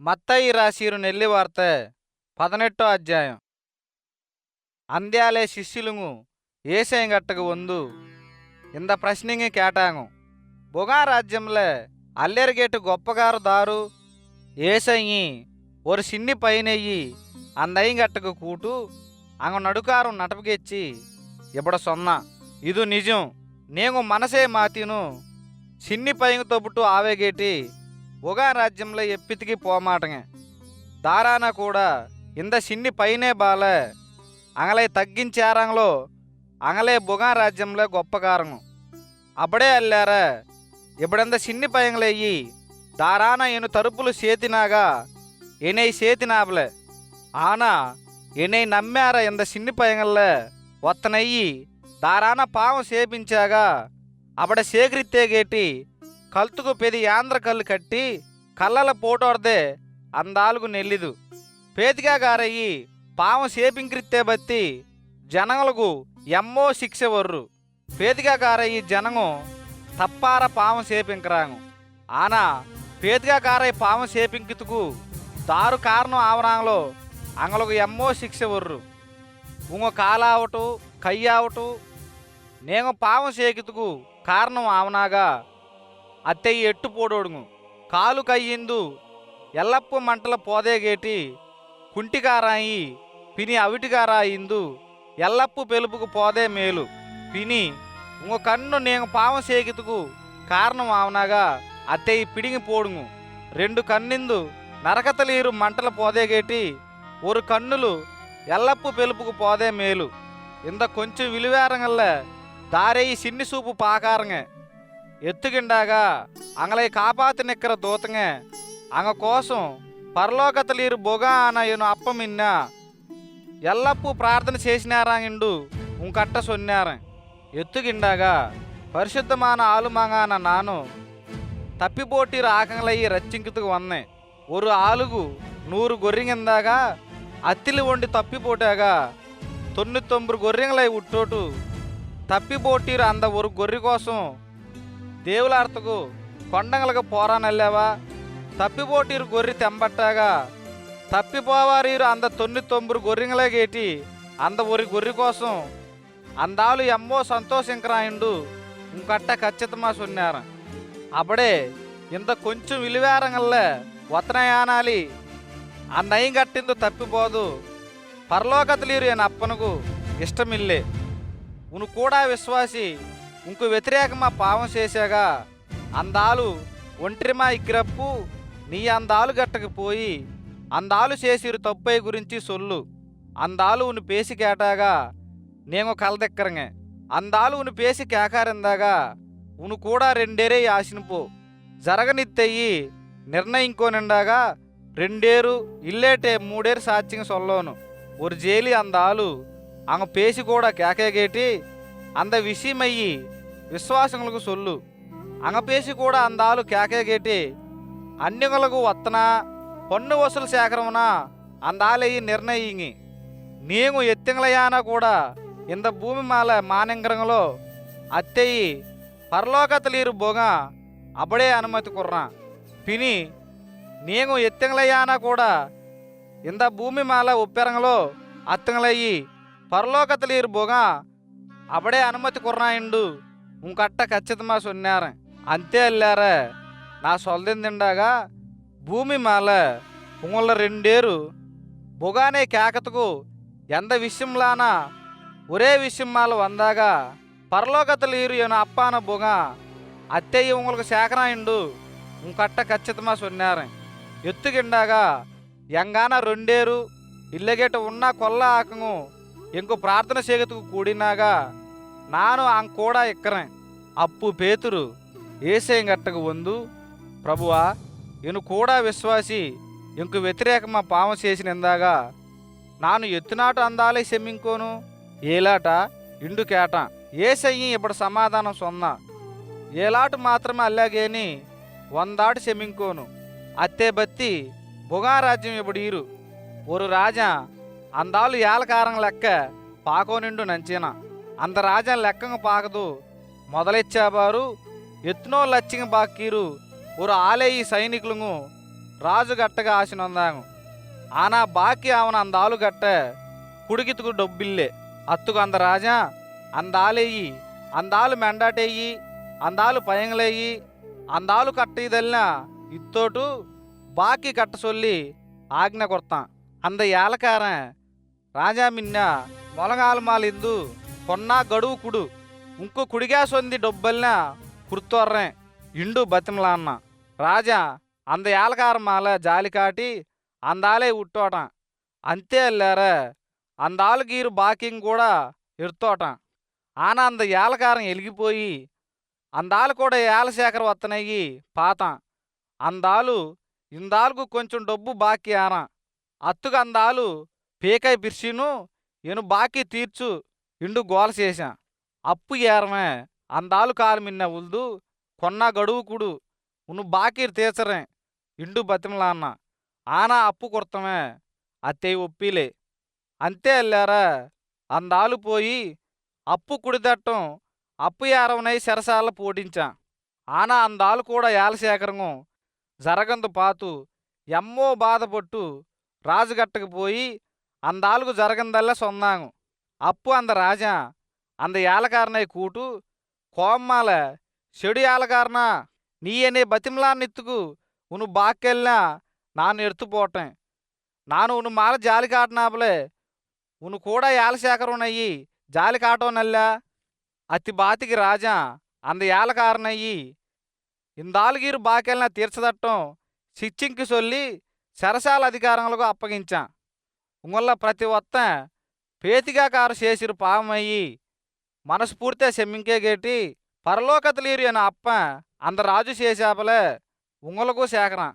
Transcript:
మత్తయి రాసిరు నెల్లివార్త పదనెట్టో అధ్యాయం. అంద్యాలే శిష్యులుము ఏసేంగట్టకు వందు. ఇంత ప్రశ్నింగి కేటాంగు. బుగా రాజ్యంలో అల్లెరిగేటు గొప్పగారు దారు. ఏసయి ఒరు సిన్ని పైనయ్యి అందయ్యంగట్టకు కూటు. అంగ నడుకారు నటపుకెచ్చి ఇప్పుడు సొన్న. ఇది నిజం నేను మనసే మాతిను. సిన్ని పైకి తొబుటూ ఆవేగేటి. బొగా రాజ్యంలో ఎప్పితికి పోమాటంగే దారాన కూడా ఇంద సిన్ని పైనే బాల అంగలై తగ్గించారంలో అంగలే బుగా రాజ్యంలో గొప్పకారము అప్పుడే అల్లారా ఇప్పుడంత సిన్ని పయంగలయ్యి దారాన ఎను తరుపులు సేతినాగా ఎనై సేతినాబలే ఆనా ఎనై నమ్మార ఇంద సిన్ని పయంగల్లే ఒత్తనయ్యి దారాన పాము సేపించాగా అప్పుడ సేకరిత్తేగేటి కల్తుకు పెది యాంధ్ర కళ్ళు కట్టి కళ్ళల పోటోర్దే అందాలుగు నెల్లిదు. పేతిగా గారయ్యి పామ సేపింక్రిత్తే బత్తి జనములకు ఎమ్మో శిక్ష వర్రు పేతిగా గారయ్యి జనము తప్పార పామ సేపింకరాంగు ఆనా పేతిగా కారయ్య సేపింకితుకు దారు కారణం ఆవరాంలో అంగలకు ఎమ్మో శిక్ష వర్రు ఉంగ కాలావటు కయ్యావటు నేను పామ సేకితుకు కారణం ఆవనాగా అత్తయ్య ఎట్టు పోడోడుము కాలు కయ్యిందు ఎల్లప్పు మంటల పోదేగేటి కుంటికారాయి పిని అవిటికారాయిందు ఎల్లప్పు పెలుపుకు పోదే మేలు. పిని ఇంకో కన్ను నేను పావం సేకితుకు కారణం ఆవనాగా అత్తయ్య పిడిగి పోడుము రెండు కన్నిందు నరకతలీరు మంటల పోదేగేటి ஒரு కన్నులు ఎల్లప్పు పెలుపుకు పోదే మేలు. ఇంత కొంచెం విలువేరంగల్ల దారేయి సిన్ని సూపు పాకారంగ. ఎత్తుగిండాగా అంగలై కాపాతి నిక్కర దూతంగ అంగ కోసం పరలోకతలీరు బొగా అనయను అప్పమిన్న ఎల్లప్పు ప్రార్థన చేసినారాంగిండు ఉంకట్ట సొన్నారం ఎత్తుగిండాగా పరిశుద్ధమాన ఆలుమంగాన నాను తప్పిపోటీరు ఆకంగలయ్యి రచ్చింకితుకు వన్నే ஒரு ఆలుగు నూరు గొర్రెంగిందాగా అత్తిలి వండి తప్పిపోటాగా తొమ్మిది గొర్రెంగలై ఉట్టోటు తప్పిపోటీరు అంద ఒక గొర్రె కోసం దేవులార్తకు కొండంగలకు పోరానెళ్ళావా తప్పిపోటీరు గొర్రె తెంబట్టాగా. తప్పిపోవారీరు అంద తొన్ని తొంబురు గొర్రెంగలగేటి అంద ఒరి గొర్రె కోసం అందాలు ఎమ్మో సంతోషింకరాయిండు. ఇంకట్ట ఖచ్చితమా సొన్నారు. అప్పుడే ఇంత కొంచెం విలువేరంగల్లే వతనయానాలి ఆ నయం గట్టిందు తప్పిపోదు. పరలోకతలీరు అని అప్పనకు ఇష్టమిల్లే. ఉను కూడా విశ్వాసి ఇంకు వ్యతిరేకమా పావం చేశాగా. అందాలు ఒంటరిమా ఇక్కిరప్పు నీ అందాలు గట్టకపోయి అందాలు చేసిరు తప్పై గురించి సొల్లు. అందాలు ఉను పేసి కేటాగా నేను కలదెక్కరంగే. అందాలు ఉను పేసి కేకారిందాగా ఉను కూడా రెండేరే ఆశనిపో జరగనిత్తయ్యి నిర్ణయించుకోనిండాగా రెండేరు ఇల్లేటే మూడేరు సాత్యం సొల్లోను. ஒரு జేలి అందాలు అంగ పేసి కూడా కేకేగేటి అంద విషయమయ్యి విశ్వాసములకు సొల్లు. అంగపేసి కూడా అందాలు కేకేగేటి అన్యములకు వత్తన పన్ను వసూలు సేకరమున అందాలయ్యి నిర్ణయింగి నీవు ఎత్తింగలయాన కూడా ఇంత భూమి మాల మానింగరంలో అత్తయ్యి పరలోకతలీరు బొగ అబడే అనుమతి కుర్రా. పిని నేను ఎత్తింగలయాన కూడా ఇంత భూమి మాల ఉప్పెరంగలో అత్తంగలయ్యి పరలోకతలీరు బొగ అబడే అనుమతి కుర్రాయిండు ఇంకట్ట ఖచ్చితమా సొన్నారు అంతే అల్లారా నా సొల్దిందిండాగా భూమి మాల ఉంగళ్ళ రెండేరు బొగానే కేకతకు ఎంత విషయంలానా ఒరే విషయం మాల వందాగా పరలోకతలీరు ఏను అప్పాన బొగ అత్తయ్య ఉంగలకు సేకరాయిండు ఇంకట్ట ఖచ్చితమా సొన్నారు ఎత్తుకిండాగా ఎంగాన రెండేరు ఇల్లగేట ఉన్న కొల్ల ఆకము ఇంకో ప్రార్థన చేగతుకు కూడినాగా నాను ఆం కూడా ఇక్కరే అప్పు పేతురు ఏసేం గట్టకు వందు ప్రభువా ఇను కూడా విశ్వాసి ఇంకు వ్యతిరేకమా పాము చేసినందాగా నాను ఎత్తునాటు అందాలే సెమ్మింకోను ఏలాట ఇండు కేట ఏసయ్యి ఇప్పుడు సమాధానం సొన్న ఏలాటు మాత్రమే అల్లాగేని వందాటు సెమ్మింకోను అత్తే బత్తి బుగారాజ్యం ఇప్పుడు ఈరు ஒரு రాజా అందాలు ఏలకారం లెక్క పాకో నిండు నంచిన అంత రాజా లెక్కను పాకదు మొదలెచ్చేవారు. ఎత్నో లచ్చింగ బాకీరు. ఊరు ఆలేయి సైనికులను రాజుగట్టగా ఆశనందాము ఆనా బాకీ ఆమెను అందాలు గట్ట కుడికితుకు డబ్బిల్లే. అత్తుకు అంద రాజా అందాలేయి అందాలు మెండాటేయి అందాలు పయంగలేయి అందాలు కట్టయిదల్న ఇత్తోటు బాకీ కట్టసొల్లి ఆజ్ఞ కొడతా. అంద ఏలకారా రాజా మిన్న మొలగాలు మాలిందు కొన్నా గడువు కుడు. ఇంకో కుడిగాస్ ఉంది డొబ్బల్న కుర్తోర్రే ఇండు బతిమలాన్న రాజా అంద ఏలకారమాల జాలి కాటి అందాలే ఉట్టోట. అంతే అల్లారా అందాలు గీరు బాకింగ్ కూడా ఎరుతోట ఆనంద యాలకారం ఎలిగిపోయి అందాలు కూడా యాలశేఖర వత్తనయ్యి పాత. అందాలు ఇందాలకు కొంచెం డబ్బు బాకీ ఆన. అత్తుకు అందాలు పీకాయ పిర్చిను ఎను బాకీ తీర్చు ఇండు గోల చేశాను అప్పు ఏరమే అందాలు కాలు మిన్న ఉల్దు కొన్నా గడువు కుడు ఉను బాకీర్ తీర్చరే ఇండు బతిమలాన్న ఆనా అప్పు కొడతమే అత్తయ్య ఒప్పిలే. అంతే అల్లారా అందాలు పోయి అప్పు కుడిదట్టం అప్పు ఏరవనై శరసాల పోటించా. ఆనా అందాలు కూడా యాలశేఖరంగం జరగందు పాతు ఎమ్మో బాధపట్టు రాజుగట్టకు పోయి అందాలుకు జరగందల్లా సొందాము అప్పు అంద రాజా అంద யாலகாரனை కూటు కోమ్మాల చెడు యాలగారన? నీయనే బతిమలాన్నెత్తుకు ఉను బాక్కెళ్ళినా నా ఎత్తుపోవటం నాను ఉను మాల జాలి కాటనాపలే ఉను కూడా యాలశేఖరునయ్యి. జాలి కాటోనల్లా అతి బాతికి రాజా. అంద యాలకారనయ్యి ఇందాలుగీరు బాకెళ్ళినా తీర్చదట్టం చిచ్చింకి సొల్లి సరసాల అధికారంలో అప్పగించాం. ఉంగల్ల ప్రతి ఒత్త పేతిగా కారు చేసిరు పాపమయ్యి మనస్ఫూర్తిగా సెమ్మింకే గేటి పరలోకతలీరు అన్న అప్ప అంద రాజు చేసేపలే ఉంగలకు సేకరం